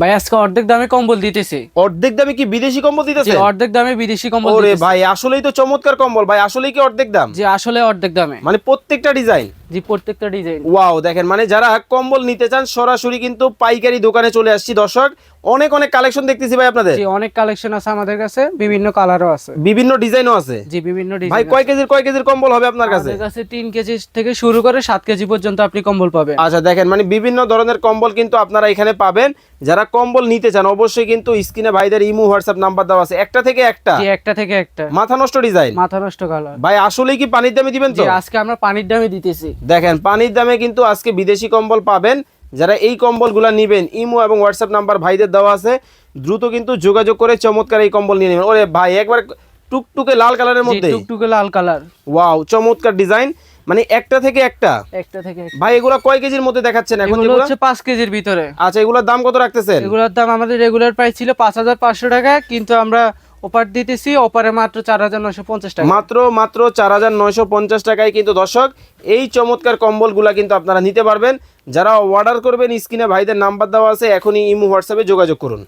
ভাই আজকে অর্ধেক দামে কম্বল দিতেছে। অর্ধেক দামে কি বিদেশি কম্বল দিতেছে? অর্ধেক দামে বিদেশি কম্বল ওরে ভাই আসলেই তো চমৎকার কম্বল। ভাই আসলেই কি অর্ধেক দাম? যে আসলে অর্ধেক দামে। মানে প্রত্যেকটা ডিজাইন। জি প্রত্যেকটা ডিজাইন ওয়াও দেখেন মানে যারা কম্বল নিতে চান সরাসরি কিন্তু পাইকারি দোকানে চলে আসছি দর্শক। অনেক অনেক কালেকশন দেখতেছি ভাই আপনাদের। জি অনেক কালেকশন আছে আমাদের কাছে বিভিন্ন কালারও আছে। বিভিন্ন ডিজাইনও আছে। জি বিভিন্ন ভাই কয় কেজির কয় কেজির কম্বল হবে আপনার কাছে? আমাদের কাছে কেজি থেকে শুরু করে সাত কেজি পর্যন্ত আপনি কম্বল পাবেন। আচ্ছা দেখেন মানে বিভিন্ন ধরনের কম্বল কিন্তু আপনারা এখানে পাবেন। যারা কম্বল নিতে চান অবশ্যই কিন্তু স্ক্রিনে ভাইদের ইমো হোয়াটসঅ্যাপ নাম্বার দেওয়া আছে। একটা থেকে একটা? জি একটা থেকে একটা। মাথা নষ্ট ডিজাইন মাথা নষ্ট কালার ভাই আসলেই কি পানির দামে দিবেন তো? আজকে আমরা পানির দামে দিতেছি। দেখেন পানির দামে কিন্তু আজকে বিদেশি কম্বল পাবেন। যারা এই কম্বলগুলো নেবেন ইমো এবং হোয়াটসঅ্যাপ নাম্বার ভাইদের দেওয়া আছে দ্রুত কিন্তু যোগাযোগ করে চমৎকার এই কম্বল নিয়ে নেবেন। ওরে ভাই একবার টুকটুকে লাল কালারের মধ্যে টুকটুকে লাল কালার। ওয়াও চমৎকার ডিজাইন। মানে একটা থেকে একটা। একটা থেকে। ভাই এগুলা কয় কেজির মধ্যে দেখাচ্ছেন এখন এগুলো হচ্ছে পাঁচ কেজির ভিতরে। আচ্ছা এগুলোর দাম কত রাখতেছেন? এগুলোর দাম আমাদের রেগুলার প্রাইস ছিল পাঁচ হাজার পাঁচশো টাকা কিন্তু আমরা অফার দিতেছি, অফারে মাত্র চার হাজার নশো পঞ্চাশ টাকা। মাত্র মাত্র চার হাজার নয়শো পঞ্চাশ টাকায় কিন্তু দর্শক, এই চমৎকার কম্বলগুলা কিন্তু আপনারা নিতে পারবেন। যারা অর্ডার করবেন, স্ক্রিনে ভাইদের নাম্বার দেওয়া আছে, এখনই ইমো হোয়াটসঅ্যাপে যোগাযোগ করুন।